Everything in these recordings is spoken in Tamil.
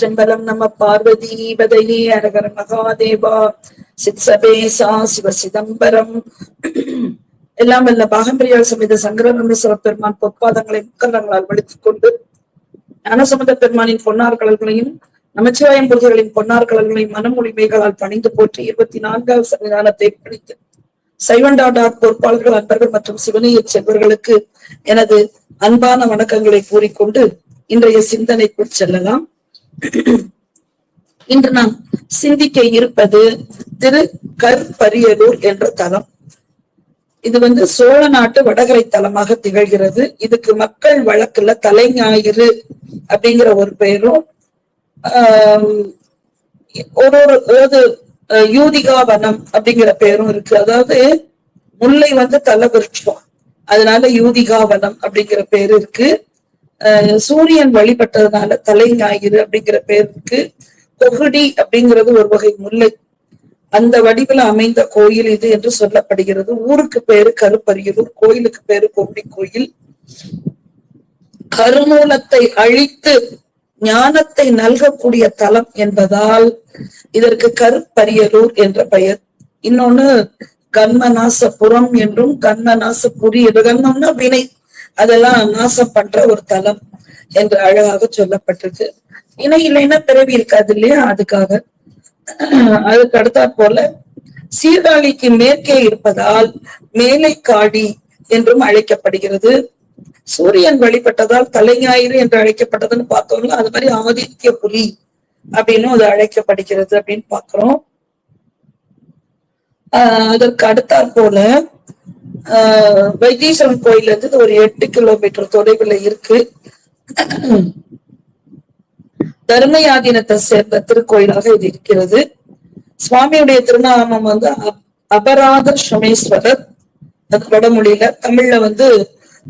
திருச்சிற்றம்பலம் நம பார்வதி பதையே அரகர மகாதேவா சித்சபேசா சிவ சிதம்பரம். எல்லாம் வல்ல பாகம்பிரியால் சமேத சங்கரமேஸ்வர பெருமான் பொற்பாதங்களை முக்கரங்களால் வலித்துக் கொண்டு ஞானசமுத பெருமானின் பொன்னார் கடல்களையும் நமச்சிவாயம் பொருள்களின் பொன்னார் கடல்களையும் மனமொழிமைகளால் பணிந்து போற்றி இருபத்தி நான்காவது சன்னிதானத்தை படித்து சைவண்டா டாட் பொறுப்பாளர்கள் அன்பர்கள் மற்றும் சிவனையச் செல்வர்களுக்கு எனது அன்பான வணக்கங்களை கூறிக்கொண்டு இன்றைய சிந்தனைக்குள் செல்லலாம். இன்று நாம் சிந்திக்க இருப்பது திரு கற்பரியலூர் என்ற தலம். இது வந்து சோழ நாட்டு வடகரை தலமாக திகழ்கிறது. இதுக்கு மக்கள் வழக்குல தலைஞாயிறு அப்படிங்கிற ஒரு பெயரும் ஆஹ் ஒரு ஒரு அதாவது அஹ், யூதிகா வனம் அப்படிங்கிற பெயரும் இருக்கு. அதாவது முல்லை வந்து தலவிருட்சம். அதனால யூதிகா வனம் அப்படிங்கிற பேர் இருக்கு. சூரியன் வழிபட்டதுனால தலைஞாயிறு அப்படிங்கிற பேருக்கு கொகுடி அப்படிங்கிறது ஒரு வகை முல்லை. அந்த வடிவில் அமைந்த கோயில் இது என்று சொல்லப்படுகிறது. ஊருக்கு பேரு கருப்பரியலூர் கோயிலுக்கு பேரு கொகுடி கோயில். கருமூலத்தை அழித்து ஞானத்தை நல்கக்கூடிய தலம் என்பதால் இதற்கு கருப்பரியலூர் என்ற பெயர். இன்னொன்னு கண்மநாசபுரம் என்றும் கண்மநாசபுரி என்று. கண்மம்னா வினை. அதெல்லாம் நாசம் பண்ற ஒரு தலம் என்று அழகாக சொல்லப்பட்டிருக்கு. இணை இல்லைன்னா பிறவி இருக்காது இல்லையா? அதுக்காக. அதுக்கு அடுத்தா போல சீர்காழிக்கு மேற்கே இருப்பதால் மேலைக்காடி என்றும் அழைக்கப்படுகிறது. சூரியன் வழிபட்டதால் தலைஞாயிறு என்று அழைக்கப்பட்டதுன்னு பார்த்தோம்ல அது மாதிரி ஆதித்ய புலி அப்படின்னு அது அழைக்கப்படுகிறது அப்படின்னு பாக்குறோம் ஆஹ் அதற்கு அடுத்தாற் போல வைத்தீஸ்வரன் கோயில் இருந்து ஒரு எட்டு கிலோமீட்டர் தொலைவில் இருக்கு. தர்மயாதீனத்தை சேர்ந்த திருக்கோயிலாக இது இருக்கிறது. சுவாமியுடைய திருநாமம் வந்து அபராத சுமேஸ்வரர். அது வடமொழியில தமிழ்ல வந்து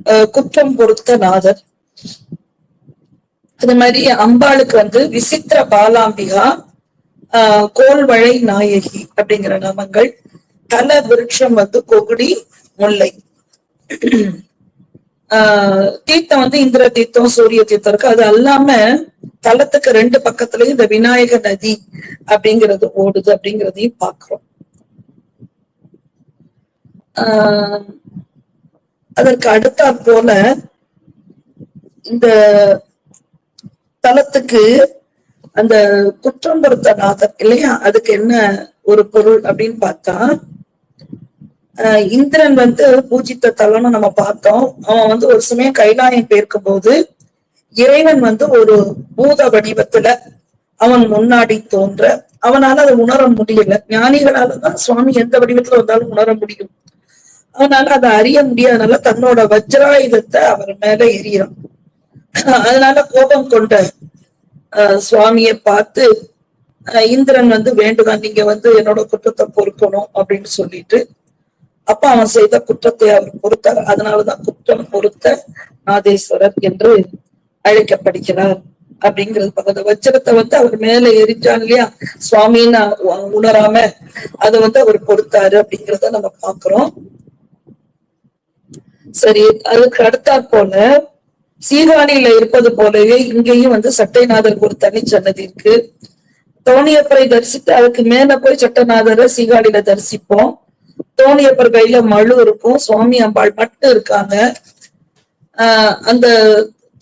அஹ், குற்றம் பொறுத்த நாதர். அது மாதிரி அம்பாளுக்கு வந்து விசித்திர பாலாம்பிகா ஆஹ் நாயகி அப்படிங்கிற நாமங்கள். தல விருட்சம் வந்து கொகுடி முல்லை. ஆஹ் தீர்த்தம் வந்து இந்திர தீர்த்தம் சூரிய தீர்த்தம் இருக்கு. அது அல்லாம தலத்துக்கு ரெண்டு பக்கத்துலயும் இந்த விநாயக நதி அப்படிங்கிறது ஓடுது அப்படிங்கிறதையும் பாக்குறோம் ஆஹ் அதற்கு அடுத்தாற் போல இந்த தலத்துக்கு அந்த குற்றம்பருத்த நாதர் இல்லையா? அதுக்கு என்ன ஒரு பொருள் அப்படின்னு பார்த்தா இந்திரன் வந்து பூஜித்த தலம்னு நம்ம பார்த்தோம். அவன் வந்து ஒரு சமயம் கைலாயம் பேர்க்கும் போது இறைவன் வந்து ஒரு பூத வடிவத்துல அவன் முன்னாடி தோன்ற அவனால அதை உணர முடியல. ஞானிகளால தான் சுவாமி எந்த வடிவத்துல வந்தாலும் உணர முடியும். அவனால அதை அறிய முடியாதனால தன்னோட வஜ்ராயுதத்தை அவர் மேல எரியறான் அதனால கோபம் கொண்ட சுவாமிய சுவாமியை பார்த்து இந்திரன் வந்து வேண்டுதான் நீங்க வந்து என்னோட குற்றத்தை பொறுக்கணும் அப்படின்னு சொல்லிட்டு அப்ப அவன் செய்த குற்றத்தை அவர் பொறுத்தார். அதனாலதான் குற்றம் பொறுத்த நாதேஸ்வரர் என்று அழைக்கப்படுகிறார். அப்படிங்கிறது பக்கத்து வஜ்ரத்தை வந்து அவர் மேல எரிச்சான் இல்லையா? சுவாமின்னு உணராம அதை வந்து அவர் பொறுத்தாரு அப்படிங்கிறத நம்ம பாக்குறோம் சரி அதுக்கு அடுத்தாற் போல சீர்காழியில இருப்பது போலவே இங்கேயும் வந்து சட்டைநாதர் ஒரு தனி சன்னதி இருக்கு. தோணியப்பரை தரிசித்து அதுக்கு மேல போய் சட்டநாதரை சீகாடியில தரிசிப்போம். தோணியப்பர் கையில மழு இருக்கும். சுவாமி அம்பாள் மட்டும் இருக்காங்க. ஆஹ் அந்த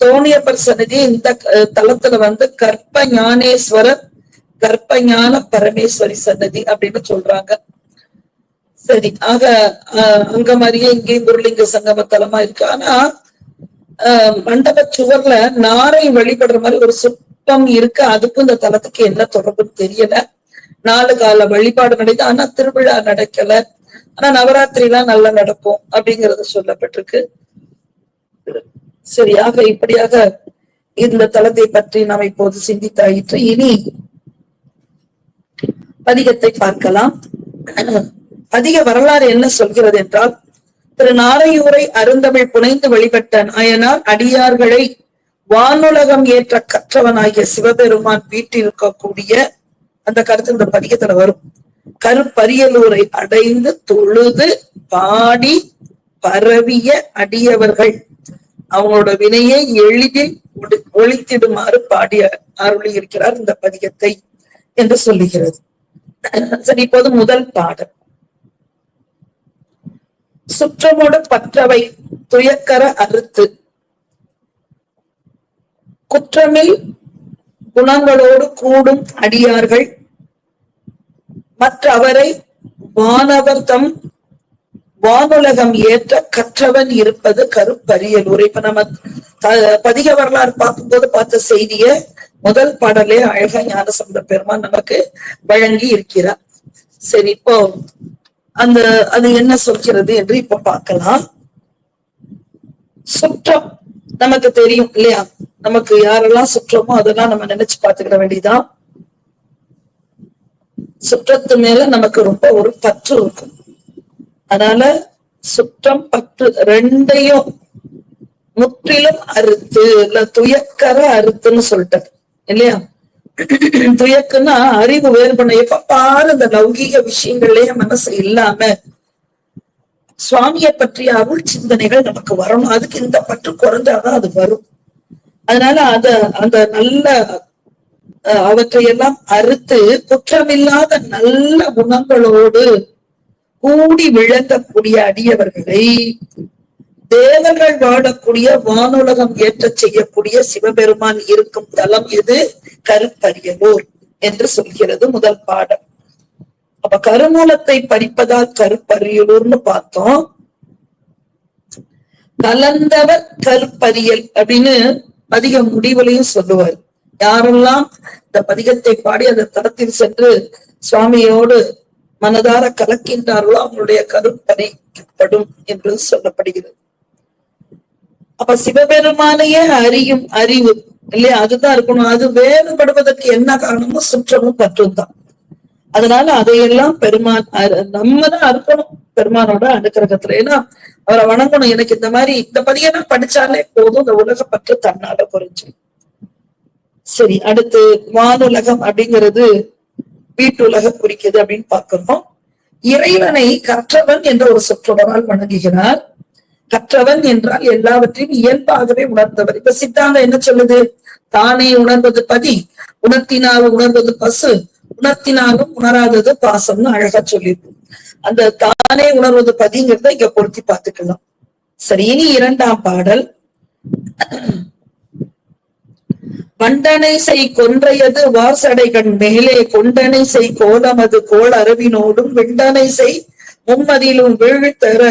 தோணியப்பர் சன்னதி இந்த தலத்துல வந்து கற்ப ஞானேஸ்வரர் கற்ப ஞான பரமேஸ்வரி சன்னதி அப்படின்னு சொல்றாங்க. சரி ஆக ஆஹ் அங்க மாதிரியே இங்கேயும் குருலிங்க சங்கம தலமா இருக்கு. ஆனா ஆஹ் மண்டப சுவர்ல நாரை வழிபடுற மாதிரி ஒரு சிற்பம் இருக்கு. அதுக்கும் இந்த தலத்துக்கு என்ன தொடர்புன்னு தெரியல. நாலு கால வழிபாடு நடக்குது. ஆனா திருவிழா நடக்கல. ஆனா நவராத்திரி எல்லாம் நல்லா நடக்கும் அப்படிங்கறது சொல்லப்பட்டிருக்கு. சரியாக இப்படியாக இந்த தளத்தை பற்றி நாம் இப்போது சிந்தித்தாயிற்று. இனி பதிகத்தை பார்க்கலாம். அதிக வரலாறு என்ன சொல்கிறது என்றால் திரு நாரையூரை அருந்தமிழ் புனைந்து வழிபட்ட நாயனார் அடியார்களை வானுலகம் ஏற்ற கற்றவனாகிய சிவபெருமான் வீட்டில் இருக்கக்கூடிய அந்த கருத்து இந்த பதிகத்துல வரும். கருப்பரியலூரை அடைந்து தொழுது பாடி பரவிய அடியவர்கள். அவங்களோட வினையை எளிதில் ஒழித்திடுமாறு பாடிய அருளி இருக்கிறார் இந்த பதிகத்தை என்று சொல்லுகிறது. சரி இப்போது முதல் பாடல். சுற்றமோடு பற்றவை துயக்கர அறுத்து. குற்றமில் குணங்களோடு கூடும் அடியார்கள் மற்ற அவரை வானவர் தம் வானுலகம் ஏற்ற கற்றவன் இருப்பது கருப்பரியலூர் இப்ப நம்ம பதிக வரலாறு பார்க்கும்போது பார்த்த செய்திய முதல் பாடலே அழகா ஞானசம்பந்த பெருமான் நமக்கு வழங்கி இருக்கிறார். சரி இப்போ அந்த அது என்ன சொல்கிறது என்று இப்ப பார்க்கலாம். சுற்றம் நமக்கு தெரியும் இல்லையா? நமக்கு யாரெல்லாம் சுற்றமோ அதெல்லாம் நம்ம நினைச்சு பார்த்துக்கிட வேண்டியதுதான். சுற்றத்து மேல நமக்கு ரொம்ப ஒரு பற்று இருக்கும். அதனால சுற்றம் பற்று ரெண்டையும் முற்றிலும் அறுத்து இல்ல துயக்கர அறுத்துன்னு சொல்லிட்டேன். இல்லையா? துயக்குன்னா அறிவு வேறுபண்ண எப்ப பாரு இந்த லௌகீக விஷயங்கள்லயே மனசு இல்லாம சுவாமியை பற்றிய அருள் சிந்தனைகள் நமக்கு வரணும் அதுக்கு இந்த பற்று குறைஞ்சாதான் அது வரும். அதனால அத அந்த நல்ல அவற்றையெல்லாம் அறுத்து குற்றமில்லாத நல்ல குணங்களோடு கூடி விளங்கக்கூடிய அடியவர்களை தேவர்கள் வாழக்கூடிய வானுலகம் ஏற்ற செய்யக்கூடிய சிவபெருமான் இருக்கும் தலம் எது? கருப்பரியலூர் என்று சொல்கிறது முதல் பாடம். அப்ப கருமூலத்தை படிப்பதால் கருப்பரியலூர்னு பார்த்தோம். கலந்தவர் கருப்பரியல் அப்படின்னு அதிக முடிவுலையும் சொல்லுவார். யாரெல்லாம் இந்த பதிகத்தை பாடி அந்த தடத்தில் சென்று சுவாமியோடு மனதார கலக்கின்றார்களோ அவங்களுடைய கருப்பறிக்கப்படும் என்று சொல்லப்படுகிறது. அப்ப சிவபெருமானையே அறியும் அறிவு இல்லையா? அதுதான் இருக்கணும். அது வேறுபடுவதற்கு என்ன காரணமோ சுற்றமும் பற்றும் தான் அதனால அதையெல்லாம் பெருமான் அரு- நம்ம தான் அறுக்கணும் பெருமானோட அனுக்கிரகத்துல. ஏன்னா அவரை வணங்கணும். எனக்கு இந்த மாதிரி இந்த பதியெல்லாம் படிச்சாலே போதும். இந்த உலக பற்று தன்னால குறைஞ்சு சரி அடுத்து வானுலகம் அப்படிங்கிறது வீட்டுலகம் குறிக்குது அப்படின்னு பார்க்கிறோம். இறைவனை கற்றவன் என்ற ஒரு சொற்றொடரால் வணங்குகிறார். கற்றவன் என்றால் எல்லாவற்றையும் இயல்பாகவே உணர்ந்தவர். இப்ப சித்தாந்தம் என்ன சொல்லுது? தானே உணர்வது பதி உணர்த்தினால் உணர்வது பசு உணர்த்தினாலும் உணராதது பாசம்னு அழகா சொல்லியிருக்கும் அந்த தானே உணர்வது பதிங்கிறத இங்க பொருத்தி பார்த்துக்கலாம். சரி இனி இரண்டாம் பாடல். வண்டனை செய் கொன்றையது வாசடைகண் மேலே கொண்டனை செய் கோலமது கோள் அரவினோடும் விண்டனை செய் மும்மதியிலும் வீழ்த்தர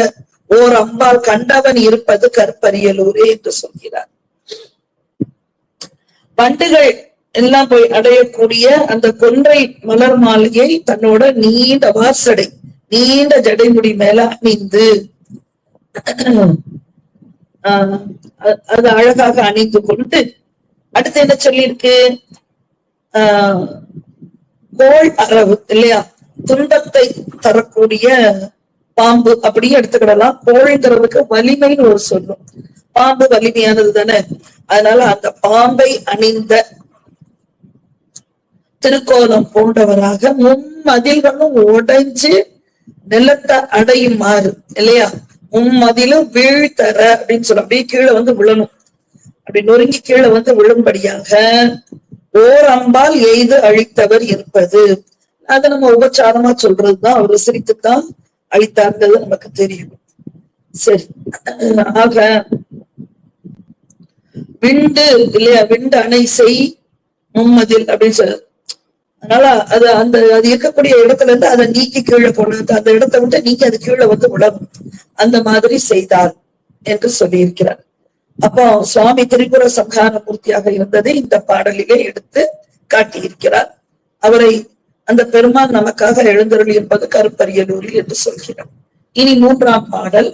ஓர் அம்பாள் கண்டவன் இருப்பது கற்பரியலூரே என்று சொல்கிறார். வண்டுகள் எல்லாம் போய் அடையக்கூடிய அந்த கொன்றை மலர் மாளிகை தன்னோட நீண்ட வாசடை நீண்ட ஜடைமுடி மேல அணிந்து ஆஹ் அது அழகாக அணிந்து கொண்டு அடுத்து என்ன சொல்லியிருக்கு? ஆஹ் கோள் அரவு இல்லையா? துன்பத்தை தரக்கூடிய பாம்பு அப்படியே எடுத்துக்கிடலாம். கோழிங்கிறதுக்கு வலிமைன்னு ஒரு சொல்லும். பாம்பு வலிமையானது தானே? அதனால அந்த பாம்பை அணிந்த திருக்கோலம் போன்றவராக மும்மதில்களும் உடைஞ்சு நிலத்தை அடையுமாறு இல்லையா? மும்மதிலும் வீழ்த்தர அப்படின்னு சொல்ல அப்படியே கீழே வந்து விழணும். அப்படி நொறுங்கி கீழே வந்து விழும்படியாக ஓர் அம்பால் எய்து அழித்தவர் இருப்பது அதை நம்ம உபச்சாரமா சொல்றதுதான் அவர் சிரித்துத்தான் அழித்தார்ன்றது நமக்கு தெரியும். சரி. ஆக விண்டு இல்லையா விண்டு அணை செய் மும்மதில் அப்படின்னு சொல்ல அதனால அது அந்த அது இருக்கக்கூடிய இடத்துல இருந்து அதை நீக்கி கீழே கொண்டு அந்த இடத்தை விட்டு நீக்கி அது கீழே வந்து உடம்பு அந்த மாதிரி செய்தார் என்று சொல்லியிருக்கிறார். அப்போ சுவாமி திரிபுர சம்ஹார மூர்த்தியாக இருந்ததை இந்த பாடலிலே எடுத்து காட்டியிருக்கிறார். அவரை அந்த பெருமான் நமக்காக எழுந்தருள் என்பது கருப்பரியலூரில் என்று சொல்கிறார் இனி மூன்றாம் பாடல்.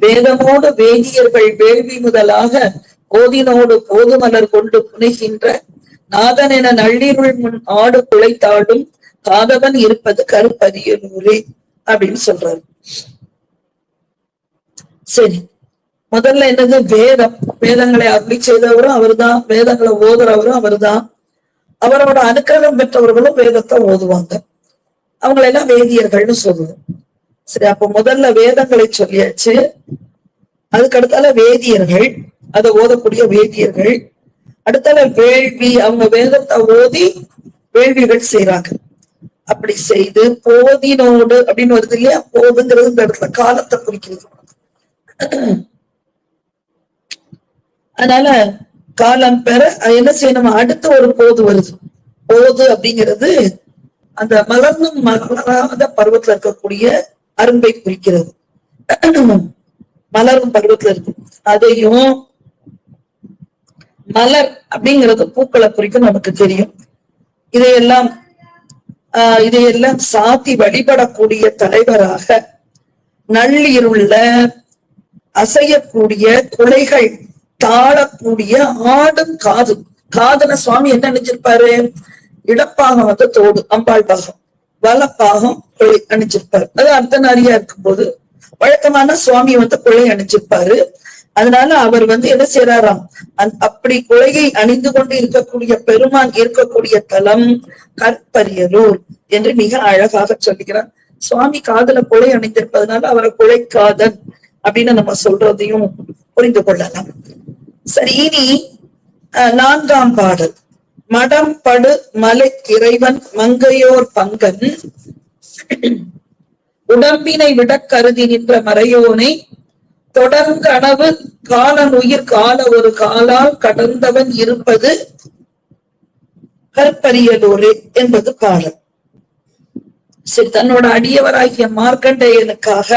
வேதமோடு வேதியர்கள் வேள்வி முதலாக போதினோடு போதுமலர் கொண்டு புனைகின்ற நாதன் என நள்ளிருள் முன் ஆடு குலைத்தாடும் காதவன் இருப்பது கருப்பரியலூரே அப்படின்னு சொல்றாரு. சரி. முதல்ல என்னது? வேதம். வேதங்களை அருளி செய்தவரும் அவர்தான். வேதங்களை ஓதுறவரும் அவர்தான். அவரோட அனுக்கிரகம் பெற்றவர்களும் வேதத்தை ஓதுவாங்க. அவங்களெல்லாம் வேதியர்கள்னு சொல்லுவோம். சரி அப்ப முதல்ல வேதங்களை சொல்லியாச்சு. அதுக்கு அடுத்தால வேதியர்கள். அதை ஓதக்கூடிய வேதியர்கள். அடுத்தால வேள்வி. அவங்க வேதத்தை ஓதி வேள்விகள் செய்யறாங்க அப்படி செய்து போதினோடு அப்படின்னு வருது இல்லையா? போதுங்கிறது இந்த இடத்துல காலத்தை குறிக்கிறது. அதனால காலம் பெற என்ன செய்யணும்? அடுத்து ஒரு போது வருது. போது அப்படிங்கிறது அந்த மலர்ந்தும் மலராத பருவத்துல இருக்கக்கூடிய அரும்பை குறிக்கிறது. மலரும் பருவத்துல இருக்கு. அதையும் மலர் அப்படிங்கிறது பூக்களை குறிக்கும் நமக்கு தெரியும். இதையெல்லாம் ஆஹ் இதையெல்லாம் சாத்தி வழிபடக்கூடிய தலைவராக நள்ளிருள்ள அசையக்கூடிய குலைகள் தாழக்கூடிய ஆடும் காது காதுன சுவாமி என்ன நினைச்சிருப்பாரு இடப்பாகம் வந்து தோடு அம்பாள் பாகம். வலப்பாகம் கொலை அணிச்சிருப்பாரு அது அர்த்தநாரியா இருக்கும்போது வழக்கமான சுவாமி வந்து கொலை அணிச்சிருப்பாரு அதனால அவர் வந்து என்ன செய்யறாராம் அந்- அப்படி குலையை அணிந்து கொண்டு இருக்கக்கூடிய பெருமான் இருக்கக்கூடிய தலம் கற்பரியலூர் என்று மிக அழகாக சொல்லுகிறார். சுவாமி காதல கொலை அணிந்திருப்பதனால அவரை கொலைக்காதன் அப்படின்னு நம்ம சொல்றதையும் புரிந்து கொள்ளலாம். சரி இனி அஹ், நான்காம் பாடல். மடம் படு மலை இறைவன் மங்கையோர் பங்கன். உடம்பினை விட கருதி நின்ற மறையோனை தொடர்கனவு அணவு காலன் உயிர் கால ஒரு காலால் கடந்தவன் இருப்பது கற்பரியலூரே என்பது பாடல். சரி தன்னோட அடியவராகிய மார்க்கண்டேயனுக்காக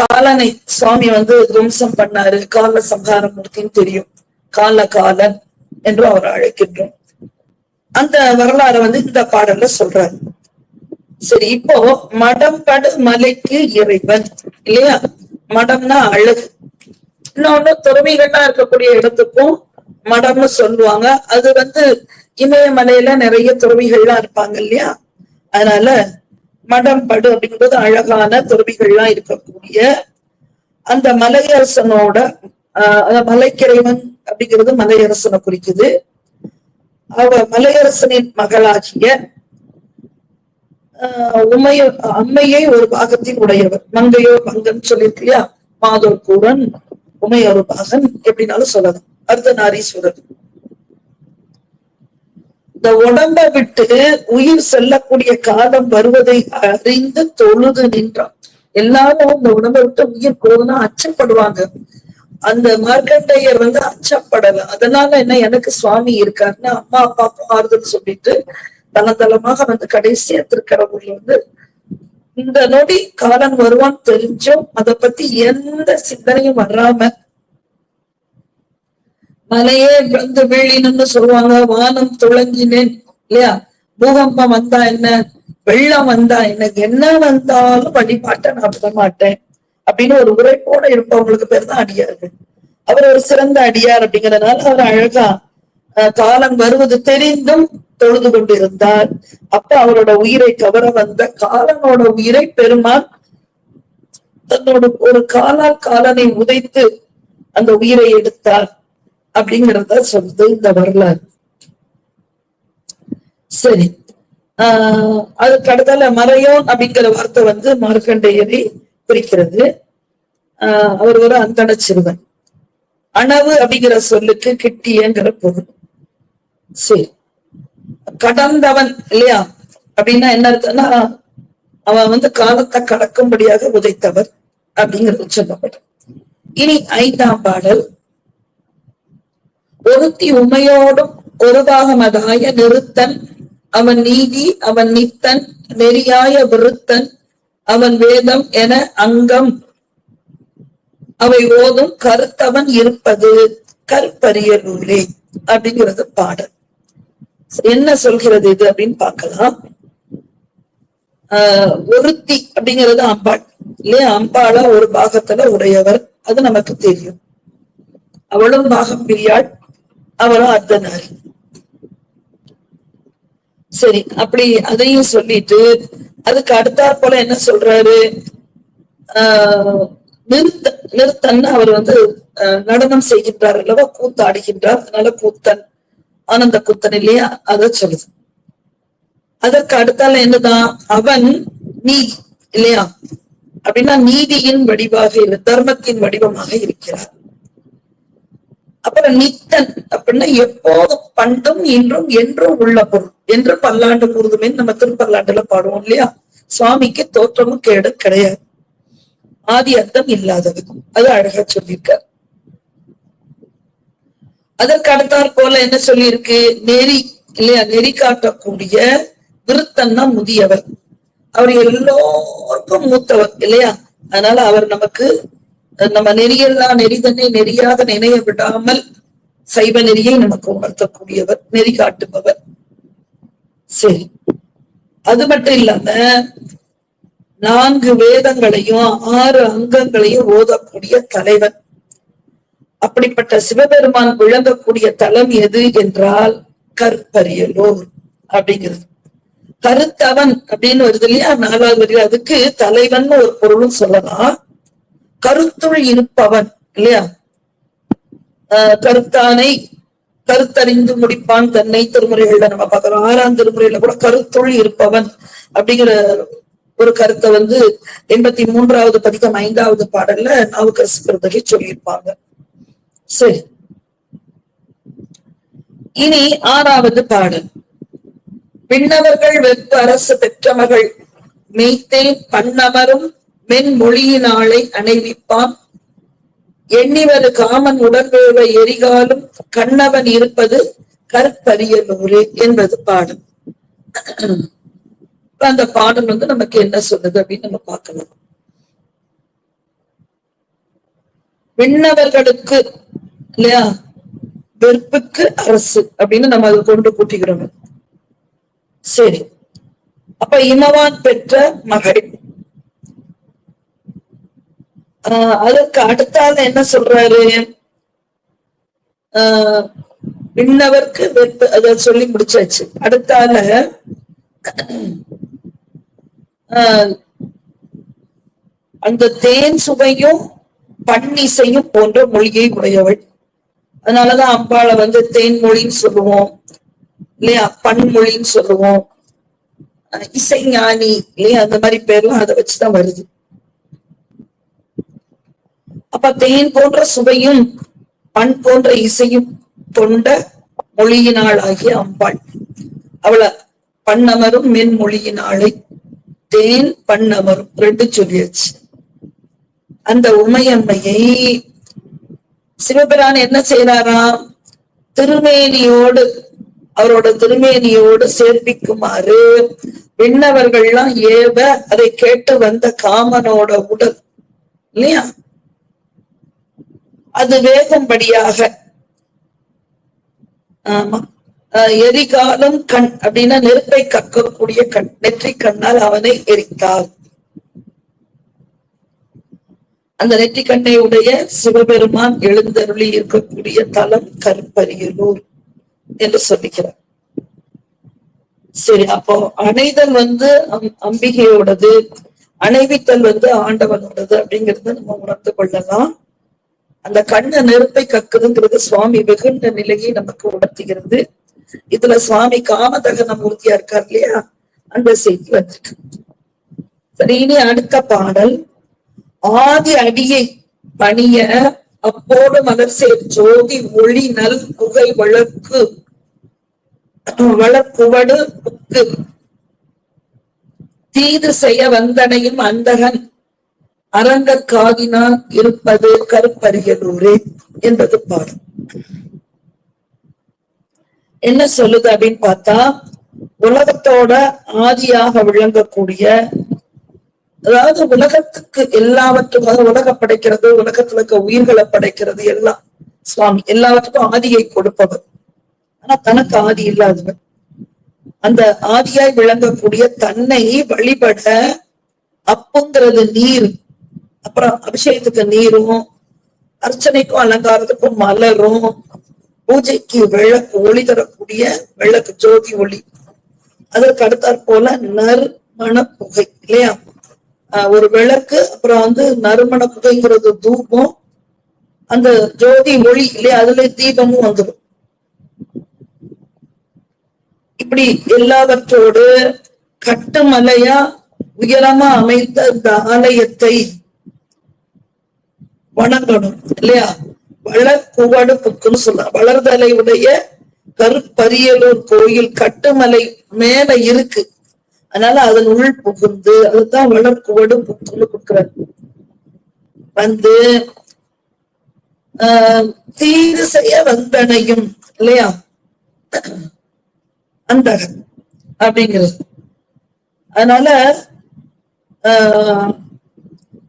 காலனை சுவாமி வந்து துவம்சம் பண்ணாரு. கால சம்ஹாரம் மூர்த்தின்னு தெரியும். கால காலன் என்று அவர் அழைக்கின்றோம். அந்த வரலாறை வந்து இந்த பாடல்ல சொல்றாரு. சரி இப்போ மடம் படு மலைக்கு இறைவன் இல்லையா? மடம்னா அழகு. இன்னொன்னு துறவிகள்லாம் இருக்கக்கூடிய இடத்துக்கும் மடம்னு சொல்லுவாங்க. அது வந்து இமயமலையில நிறைய துறவிகள்லாம் இருப்பாங்க இல்லையா? அதனால மடம் படு அப்படிங்கும்போது அழகான துறவிகள்லாம் இருக்கக்கூடிய அந்த மலையரசனோட ஆஹ் மலைக்கிறைவன் அப்படிங்கிறது மலையரசனை குறிக்குது. அவ மலையரசனின் மகளாகிய ஆஹ் உமைய அம்மையை ஒரு பாகத்தின் உடையவர். மங்கையோ பங்கன் சொல்லியிருக்கு இல்லையா? மாதோர் கூரன் உமையொரு பாகன் எப்படின்னாலும் சொல்லலாம். அர்த்தநாரீஸ்வரர். இந்த உடம்ப விட்டு உயிர் செல்லக்கூடிய காலம் வருவதை அறிந்து தொழுது நின்றான். எல்லாரும் இந்த உடம்பை விட்டு உயிர் போகுதுன்னா அச்சப்படுவாங்க. அந்த மார்க்கண்டையர் வந்து அச்சப்படல. அதனால என்ன எனக்கு சுவாமி இருக்காருன்னு அம்மா அப்பா ஆறுதல் சொல்லிட்டு தளதளமாக வந்து கடைசியா திருக்கடவுள்ல வந்து இந்த நொடி காலன் வருவான் தெரிஞ்சும் அதை பத்தி எந்த சிந்தனையும் வராம மலையே வந்து வீழினு சொல்லுவாங்க வானம் துளங்கினேன் இல்லையா? பூகம்பம் வந்தா என்ன? வெள்ளம் வந்தா என்ன? என்ன வந்தாலும் வழிபாட்டை நான் விட மாட்டேன். அப்படின்னு ஒரு உரைப்போட இருப்பவங்களுக்கு பேர் தான் அடியார்கள் அவர் ஒரு சிறந்த அடியார் அப்படிங்கறதுனால அவர் அழகா காலம் வருவது தெரிந்தும் தொழுது கொண்டிருந்தார். அப்ப அவரோட உயிரை கவர வந்த காலனோட உயிரை பெருமான் தன்னோட ஒரு காலால் காலனை உதைத்து அந்த உயிரை எடுத்தார். அப்படிங்கறத சொல்லுது இந்த வரலாறு. சரி. ஆஹ் அதுக்கு அடுத்தால மறையோன் அப்படிங்கிற வார்த்தை வந்து மார்க்கண்டேயரை குறிக்கிறது ஆஹ் அவர் ஒரு அந்தண சிறுவன். அணவு அப்படிங்கிற சொல்லுக்கு கிட்டியங்கிற பொருள். சரி. கடந்தவன் இல்லையா? அப்படின்னா என்ன அர்த்தம்னா அவன் வந்து காலத்தை கடக்கும்படியாக உதைத்தவர் அப்படிங்கிறது சொல்லப்படும். இனி ஐந்தாம் பாடல். ஒருத்தி உமையோடும் ஒருபாகமதாய நிறுத்தன். அவன் நீதி அவன் நித்தன். நெறியாய விருத்தன். அவன் வேதம் என அங்கம். அவை ஓதும் கருத்தவன் இருப்பது கற்பரியலூரே அப்படிங்கிறது பாடல். என்ன சொல்கிறது இது அப்படின்னு பார்க்கலாம். ஆஹ் ஒருத்தி அப்படிங்கிறது அம்பாள். இல்லையா? அம்பாளா ஒரு பாகத்துல உடையவர். அது நமக்கு தெரியும். அவளும் பாகம் பிரியாள். அவரும் அர்த்தனார். சரி அப்படி அதையும் சொல்லிட்டு அதுக்கு அடுத்தாற் போல என்ன சொல்றாரு? ஆஹ் நிறுத்த நிறுத்தன்னு அவர் வந்து நடனம் செய்கின்றார் அல்லவா? கூத்தாடுகின்றார் அதனால கூத்தன் ஆனந்த கூத்தன் இல்லையா? அத சொல்லுது. அதற்கு அடுத்தால என்னதான் அவன் நீதி இல்லையா? அப்படின்னா நீதியின் வடிவாக இரு தர்மத்தின் வடிவமாக இருக்கிறார். அப்புறம் நித்தன் அப்படின்னா எப்போதும் பண்டும் இன்றும் என்றும் உள்ள பொருள். என்று பல்லாண்டு கூறுதுமே நம்ம திருப்பல்லாண்டுல பாடுவோம் இல்லையா? சுவாமிக்கு தோற்றமும் கேடு கிடையாது. ஆதி அர்த்தம் இல்லாதது. அது அழகா சொல்லியிருக்கார். அதற்கு அடுத்தாற் போல என்ன சொல்லியிருக்கு? நெறி இல்லையா? நெறி காட்டக்கூடிய விருத்தன்னா முதியவர். அவர் எல்லோருக்கும் மூத்தவர் இல்லையா? அதனால அவர் நமக்கு நம்ம நெறியெல்லாம் நெறி தன்னை நெறியாக நினைய விடாமல் சைவ நெறியை நமக்கு உணர்த்தக்கூடியவர் நெறி காட்டுபவர். சரி. அது மட்டும் இல்லாம நான்கு வேதங்களையும் ஆறு அங்கங்களையும் ஓதக்கூடிய தலைவன். அப்படிப்பட்ட சிவபெருமான் விளங்கக்கூடிய தலம் எது என்றால் கற்பரியலூர் அப்படிங்கிறது. கருத்தவன் அப்படின்னு வருது இல்லையா? நாலாவது அதுக்கு தலைவன் ஒரு பொருளும் சொல்லலாம். கருத்துள் இருப்பவன் இல்லையா? ஆஹ் கருத்தானை கருத்தறிந்து முடிப்பான் தன்னை திருமுறைகள்ல நம்ம பார்க்கிறோம். ஆறாம் திருமுறையில கூட கருத்துள் இருப்பவன் அப்படிங்கிற ஒரு கருத்தை வந்து எண்பத்தி மூன்றாவது பதிக்கம் ஐந்தாவது பாடல்ல நாவுக்கரசு சொல்லியிருப்பாங்க. சரி. இனி ஆறாவது பாடல். விண்ணவர்கள் வெப்ப அரசு பெற்றவர்கள் மெய்த்தேன் பண்ணமரும் மென்மொழியினாளை அணைவிப்பான். எண்ணிவது காமன் உடன்பேவ எரிகாலும் கண்ணவன் இருப்பது கற்பரியலூரே என்பது பாடல். அந்த பாடல் வந்து நமக்கு என்ன சொல்லுது அப்படின்னு நம்ம பார்க்கலாம். விண்ணவர்களுக்கு இல்லையா? வெறுப்புக்கு அரசு அப்படின்னு நம்ம அதை கொண்டு கூட்டிக்கிறோம். சரி. அப்ப இமவான் பெற்ற மகள். ஆஹ் அதற்கு அடுத்தால என்ன சொல்றாரு? ஆஹ் விண்ணவர்க்கு வெப்ப அத சொல்லி முடிச்சாச்சு. அடுத்தால ஆஹ் அந்த தேன் சுவையும் பன்னிசையும் போன்ற மொழியை உடையவள். அதனாலதான் அம்பாளை வந்து தேன்மொழின்னு சொல்லுவோம் இல்லையா? பன்மொழின்னு சொல்லுவோம். இசைஞானி இல்லையா? அந்த மாதிரி பேர்லாம் அதை வச்சுதான் வருது. அப்ப தேன் போன்ற சுவையும் பண் போன்ற இசையும் கொண்ட மொழியினாள் ஆகிய அம்பாள். அவளை பண்ணமரும் மென் மொழியினாளை தேன் பண்ணமரும் ரெண்டு சொல்லியாச்சு. அந்த உமையம்மையை சிவபிரான் என்ன செய்யறாராம் திருமேனியோடு அவரோட திருமேனியோடு சேர்ப்பிக்குமாறு விண்ணவர்கள்லாம் ஏவ அதை கேட்டு வந்த காமனோட உடல் இல்லையா? அது வேகும்படியாக. ஆமா. எரிகாலம் கண் அப்படின்னா நெருப்பை கக்கக்கூடிய கண் நெற்றி கண்ணால் அவனை எரித்தார் அந்த நெற்றி கண்ணை உடைய சிவபெருமான் எழுந்தருளி இருக்கக்கூடிய தலம் கருப்பரியலூர் என்று சொல்லிக்கிறார். சரி அப்போ அணைதல் வந்து அம்- அம்பிகையோடது அணைவித்தல் வந்து ஆண்டவனோடது அப்படிங்கறத நம்ம உணர்ந்து கொள்ளலாம். அந்த கண்ண நெருப்பை கக்குதுங்கிறது சுவாமி வெகுண்ட நிலையை நமக்கு உணர்த்துகிறது. இதுல சுவாமி காமதகன மூர்த்தியா இருக்கார் இல்லையா? அந்த செய்தி வந்திருக்கு. சரி இனி அடுத்த பாடல். ஆதி அடியை பணிய அப்போது மலர்சேர் ஜோதி ஒளி நல் புகை வழக்கு வழக்குவடு புக்கு. தீது செய்ய வந்தனையும் அந்தகன். அரங்க இருப்பது கருப்பரியலூரே என்பது பாடம். என்ன சொல்லுது அப்படின்னு பார்த்தா உலகத்தோட ஆதியாக விளங்கக்கூடிய அதாவது உலகத்துக்கு எல்லாவற்றுக்கும் உலக படைக்கிறது உலகத்துல இருக்க உயிர்களை படைக்கிறது எல்லாம் சுவாமி எல்லாவற்றுக்கும் ஆதியை கொடுப்பவர். ஆனா தனக்கு ஆதி இல்லாதவர். அந்த ஆதியாய் விளங்கக்கூடிய தன்னை வழிபட அப்புங்கிறது நீர் அப்புறம் அபிஷேகத்துக்கு நீரும் அர்ச்சனைக்கும் அலங்காரத்துக்கும் மலரும் பூஜைக்கு விளக்கு ஒளி தரக்கூடிய விளக்கு ஜோதி ஒளி. அதற்கு அடுத்தாற் போல நறுமண புகை இல்லையா? ஒரு விளக்கு அப்புறம் வந்து நறுமண புகைங்கிறது தூபம். அந்த ஜோதி ஒளி இல்லையா? அதுல தீபமும் வந்துடும். இப்படி எல்லாவற்றோடு கட்டுமலையா உயரமா அமைத்த இந்த ஆலயத்தை வணங்கணும் இல்லையா? வளர்குவடு சொல்லலாம் வளர்தலை உடைய கருப்பரியலூர் கோயில் கட்டுமலை மேல இருக்கு. அதனால அதன் உள் புகுந்து அதுதான் வளர்க்குவடு புக்குன்னு கொடுக்குறாரு. வந்து ஆஹ் தீது செய்ய வந்தனையும் இல்லையா? அந்த அப்படிங்கிறது. அதனால ஆஹ்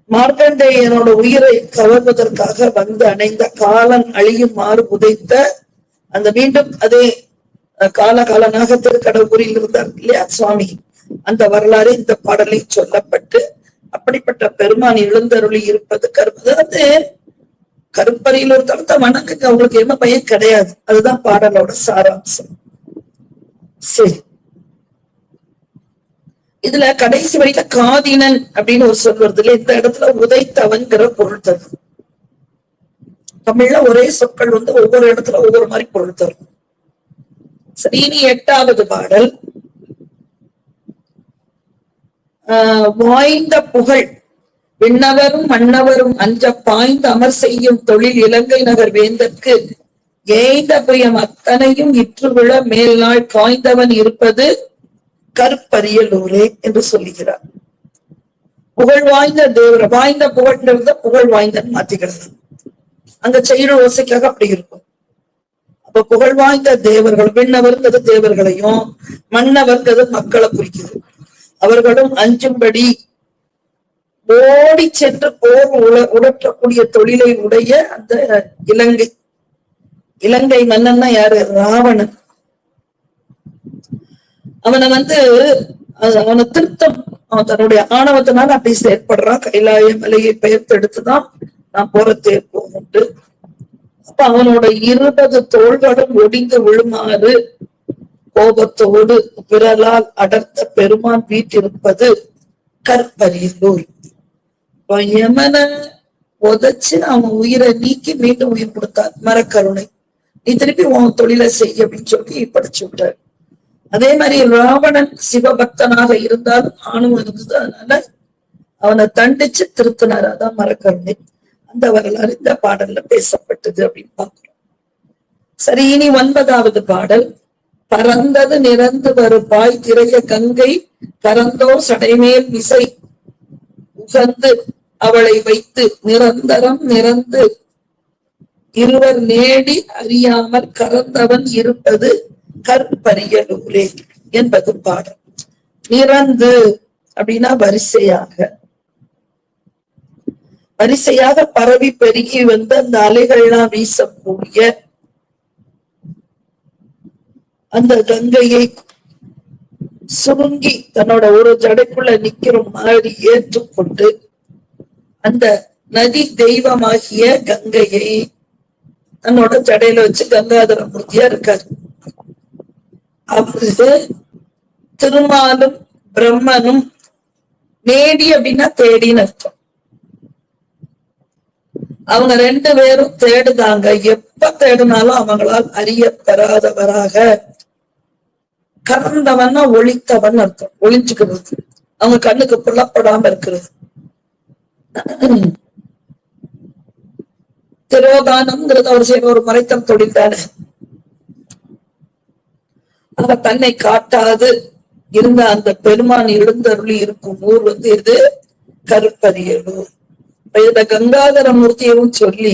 மார்க்கண்டேயனோட உயிரை கவர்வதற்காக வந்து அணைந்த காலன் அழியுமாறு உதைத்த அந்த மீண்டும் அதே கால காலனாக திருக்கடவுரில் இருந்தார் இல்லையா சுவாமி? அந்த வரலாறு இந்த பாடலில் சொல்லப்பட்டு அப்படிப்பட்ட பெருமான் எழுந்தருளி இருப்பது கருப்பு. அதாவது கருப்பறையில் ஒரு தளத்தை வணங்குங்க அவங்களுக்கு என்ன பயன் கிடையாது. அதுதான் பாடலோட சாராம்சம். சரி. இதுல கடைசி வரையில காதினன் அப்படின்னு ஒரு சொல் வருது இல்லையா? இந்த இடத்துல உதைத்தவன்கிற பொருள் தரும். தமிழ்ல ஒரே சொற்கள் வந்து ஒவ்வொரு இடத்துல ஒவ்வொரு மாதிரி பொருள் தரும். சரி இனி எட்டாவது பாடல். ஆஹ் வாய்ந்த புகழ். விண்ணவரும் மன்னவரும் அஞ்ச பாய்ந்து அமர் செய்யும் தொழில் இலங்கை நகர் வேந்தற்கு ஏய்ந்த பிரியம் அத்தனையும் இற்று விழ மேல் நாள் காய்ந்தவன் இருப்பது கருப்பரியலூரே என்று சொல்லுகிறார். புகழ் வாய்ந்த தேவர் வாய்ந்த புகழ்ந்த புகழ் வாய்ந்த மாத்திக்கிறது அங்க செய்யுள் ஓசைக்காக அப்படி இருக்கும். அப்ப புகழ் வாய்ந்த தேவர்கள் விண்ணவர்ங்கிறது தேவர்களையும் மன்னவர்ங்கிறது மக்களை குறிக்குது. அவர்களும் அஞ்சும்படி ஓடி சென்று போர் உல உடற்றக்கூடிய தொழிலை உடைய அந்த இலங்கை. இலங்கை மன்னன்னா யாரு? ராவணன். அவனை வந்து அவனை திருத்தம் அவன் தன்னுடைய ஆணவத்தினால அப்படி செயற்படுறான் கைலாய மலையை பெயர்த்தெடுத்துதான் நான் போறத்தே போகுண்டு அப்ப அவனோட இருபது தோள்களும் ஒடிந்து விழுமாறு கோபத்தோடு விரலால் அடர்த்த பெருமான் வீட்டிருப்பது கற்பரியலூர் இப்ப யமனை உதைச்சு அவன் உயிரை நீக்கி மீண்டும் உயிர் கொடுத்தார். மரக்கருணை. நீ திருப்பி உன் தொழிலை செய் அப்படின்னு சொல்லி படிச்சு விட்டார். அதே மாதிரி ராவணன் சிவபக்தனாக இருந்தாலும் ஆணும் இருந்தது அதனால அவனை தண்டிச்சு திருத்தினார். அதான் மரக்கருணை. அந்த வரலாறு இந்த பாடல்ல பேசப்பட்டது அப்படின்னு பாக்குறோம் சரி இனி ஒன்பதாவது பாடல். பறந்தது நிறந்து வரு பாய் திரைய கங்கை கரந்தோ சடைமேல் விசை. உகந்து அவளை வைத்து நிரந்தரம் நிறந்து. இருவர் நேடி அறியாமல் கறந்தவன் இருப்பது. கற்பரியலூரே என்பது பாடல் நிறந்து அப்படின்னா வரிசையாக. வரிசையாக பரவி பெருகி வந்து அந்த அலைகள்லாம் வீசக்கூடிய அந்த கங்கையை சுருங்கி தன்னோட ஒரு ஜடைக்குள்ள நிக்கிற மாதிரி ஏற்றுக்கொண்டு அந்த நதி தெய்வமாகிய கங்கையை தன்னோட ஜடையில வச்சு கங்காதர மூர்த்தியா இருக்காரு. அவரு திருமாலும் பிரம்மனும் நேடி அப்படின்னா தேடின்னு அர்த்தம். அவங்க ரெண்டு பேரும் தேடுதாங்க. எப்ப தேடினாலும் அவங்களால் அறியப்பெறாதவராக கறந்தவன்னா ஒளித்தவன் அர்த்தம். ஒளிஞ்சுக்கிறது அவங்க கண்ணுக்கு புலப்படாம இருக்கிறது. திரோதானம்ங்கிறது அவர் செய்யற ஒரு மறைத்தல் தொழில் தானே. அவர் தன்னை காட்டாது. இருந்த அந்த பெருமான் எழுந்தருளி இருக்கும் ஊர் வந்து இது கருப்பரியலூர். இப்ப இதுல கங்காதர மூர்த்தியும் சொல்லி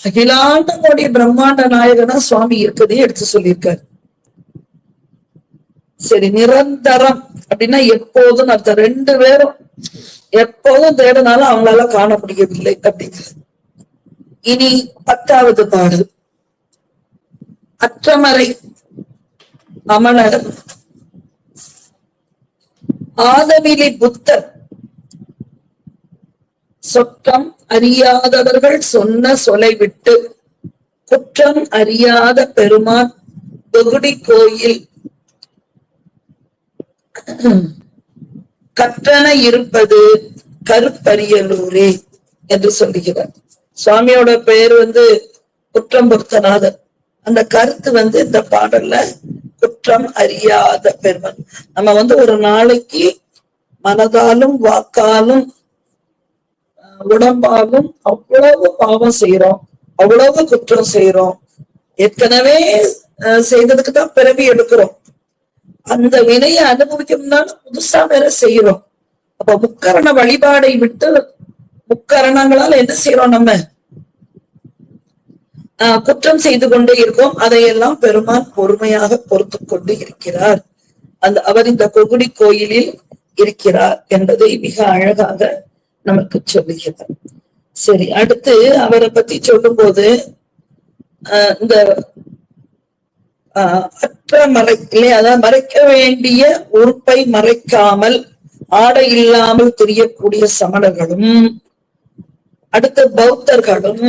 அகிலாண்ட கோடி பிரம்மாண்ட நாயகனா சுவாமி இருக்கதையும் எடுத்து சொல்லியிருக்காரு. சரி நிரந்தரம் அப்படின்னா எப்போதும் அந்த ரெண்டு பேரும் எப்போதும் தேடினாலும் அவங்களால காண முடியவில்லை அப்படிங்கிறது. இனி பத்தாவது பாடல். அற்றமறை. அமணர் ஆதவிலி புத்தர். சொற்றம் அறியாதவர்கள் சொன்ன சொலை விட்டு குற்றம் அறியாத பெருமான் வெகுடி கோயில். கற்றன இருப்பது கருப்பரியலூரே என்று சொல்லுகிறார். சுவாமியோட பெயர் வந்து குற்றம் பொருத்தநாதர் அந்த கருத்து வந்து இந்த பாடல்ல குற்றம் அறியாத பெருமன். நம்ம வந்து ஒரு நாளைக்கு மனதாலும் வாக்காலும் உடம்பாலும் அவ்வளவு பாவம் செய்யறோம் அவ்வளவு குற்றம் செய்யறோம் ஏற்கனவே செய்ததுக்கு தான் பிறவி எடுக்கிறோம். அந்த வினையை அனுபவிக்கணும்னா புதுசா வேற செய்யறோம் அப்ப முக்கரண வழிபாடை விட்டு முக்கரணங்களால் என்ன செய்யறோம் நம்ம? குற்றம் செய்து கொண்டே இருக்கோம். அதையெல்லாம் பெருமான் பொறுமையாக பொறுத்து கொண்டு இருக்கிறார். அந்த அவர் இந்த கொகுடி கோயிலில் இருக்கிறார் என்பதை மிக அழகாக நமக்கு சொல்லுகிறார் சரி அடுத்து அவரை பத்தி சொல்லும்போது ஆஹ் இந்த ஆஹ் அற்ற மறை இல்லையா அதாவது மறைக்க வேண்டிய உறுப்பை மறைக்காமல் ஆடை இல்லாமல் தெரியக்கூடிய சமணர்களும் அடுத்த பௌத்தர்களும்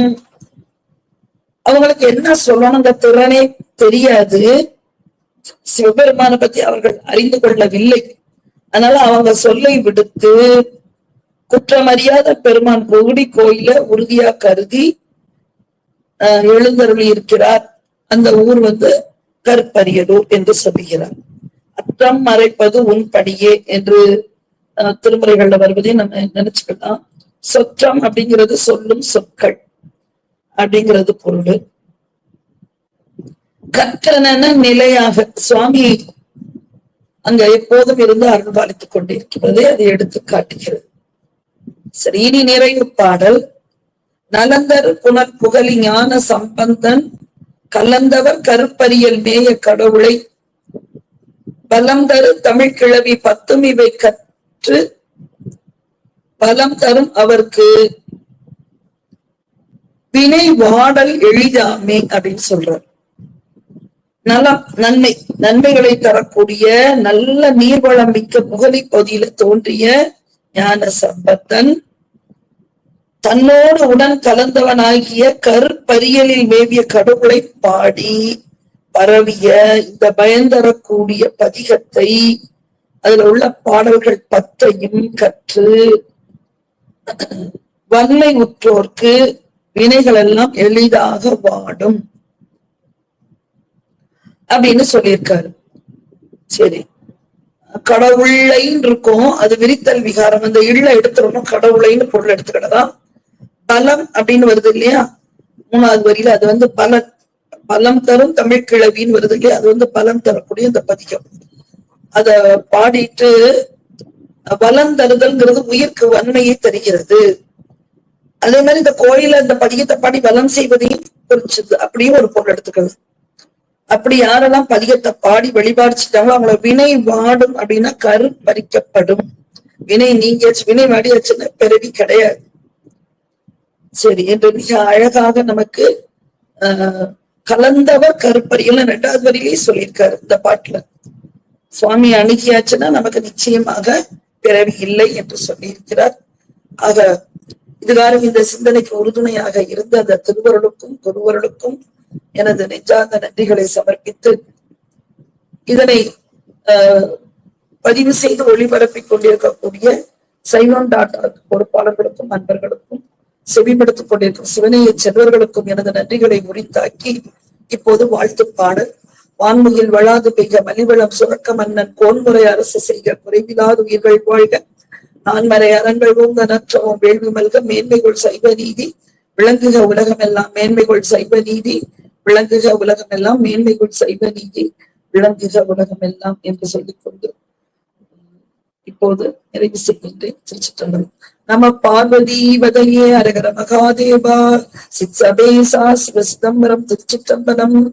அவங்களுக்கு என்ன சொல்லணுங்க திறனே தெரியாது. சிவபெருமானை பத்தி அவர்கள் அறிந்து கொள்ளவில்லை. அதனால அவங்க சொல்லை விடுத்து குற்றமறியாத பெருமான் பொகுடி கோயில உறுதியா கருதி ஆஹ் எழுந்தருளி இருக்கிறார். அந்த ஊர் வந்து கற்பரியலூர் என்று சொல்லுகிறார். அற்றம் மறைப்பது உன் படியே என்று திருமுறைகள்ல வருவதை நம்ம நினைச்சுக்கலாம். சொற்றம் அப்படிங்கிறது சொல்லும் சொற்கள். அப்படிங்கிறது பொருள். கற்றன நிலையாக சுவாமி அங்க எப்போதும் இருந்து அருள் பாலித்துக் கொண்டிருக்கிறது அதை எடுத்து காட்டுகிறது. சரி இனி நிறைவு பாடல். நலந்தர் புனர் புகழி ஞான சம்பந்தன் கலந்தவர் கருப்பரியல் மேய கடவுளை. பலம் தரு தமிழ் கிழவி பத்தும் இவை கற்று பலம் தரும் அவருக்கு வினை வாடல் எளிதாமே அப்படின்னு சொல்றார். நலம் நன்மை நன்மைகளை தரக்கூடிய நல்ல நீர்வளம் மிக்க புகழி பகுதியில தோன்றிய ஞான சம்பத்தன் தன்னோடு உடன் கலந்தவனாகிய கருப்பரியலில் மேவிய கடவுளை பாடி பரவிய இந்த பயந்தரக்கூடிய பதிகத்தை அதுல உள்ள பாடல்கள் பத்தையும் கற்று வன்மை உற்றோர்க்கு வினைகள் எல்லாம் எளிதாக வாடும். அப்படின்னு சொல்லியிருக்காரு. சரி. கடவுளைன்னு இருக்கும் அது விரித்தல் விகாரம். அந்த இல்ல எடுத்துடணும். கடவுளைன்னு பொருள் எடுத்துக்கிட்டதா? பலம் அப்படின்னு வருது இல்லையா? மூணாவது வரியில அது வந்து பல பலம் தரும் தமிழ் கிழவின்னு வருது இல்லையா? அது வந்து பலம் தரக்கூடிய அந்த பதிகம். அத பாடிட்டு பலம் தருதல்ங்கிறது உயிர்க்கு வன்மையை தருகிறது. அதே மாதிரி இந்த கோயில இந்த பதிகத்தை பாடி வலம் செய்வதையும் குறிச்சது அப்படியும் ஒரு பொருள் எடுத்துக்கிறது அப்படி யாரெல்லாம் பதிகத்தை பாடி வழிபாடிச்சிட்டாங்களோ அவங்கள வினை வாடும் அப்படின்னா கரு பறிக்கப்படும். வினை நீங்கியாச்சு வினை வாடியாச்சுன்னா பிறவி கிடையாது. சரி என்று மிக அழகாக நமக்கு ஆஹ் கலந்தவர் கருப்பறியல் ரெண்டாவது வரியிலேயே சொல்லியிருக்காரு இந்த பாட்டுல. சுவாமி அணுகியாச்சுன்னா நமக்கு நிச்சயமாக பிறவி இல்லை என்று சொல்லியிருக்கிறார். ஆக இதுகாரம் இந்த சிந்தனைக்கு உறுதுணையாக இருந்த அந்த திருவருளுக்கும் குருவருளுக்கும் எனது நெஞ்சார்ந்த நன்றிகளை சமர்ப்பித்து இதனை பதிவு செய்து ஒளிபரப்பிக் கொண்டிருக்கக்கூடிய சைவம் டாட் பொறுப்பாளர்களுக்கும் நண்பர்களுக்கும் செவிமடுத்துக் கொண்டிருக்கும் சிவனைய செல்வர்களுக்கும் எனது நன்றிகளை உரித்தாக்கி இப்போது வாழ்த்து பாடல். வான்மையில் வளாது பெய்க மலிவளம் சுரக்க மன்னன் கோன்முறை அரசு செய்க குறைவிலாது உயிர்கள் வாழ்க. நான்மறை அரண்கள் ஓங்க வேள்வி மல்க மேன்மைகள் சைவ நீதி. விளங்குக உலகமெல்லாம் மேன்மைகள் சைவ நீதி. விளங்குக உலகமெல்லாம் மேன்மைகள் சைவ நீதி. விளங்குக உலகமெல்லாம் என்று சொல்லிக்கொண்டு இப்போது நிறைவு செய்கின்றேன். திருச்சிற்றம்பலம். நம பார்வதி வதையே அரகர மகாதேவா. சித் சபேசா சிவசிதம்பரம் திருச்சிற்றம்பலம்.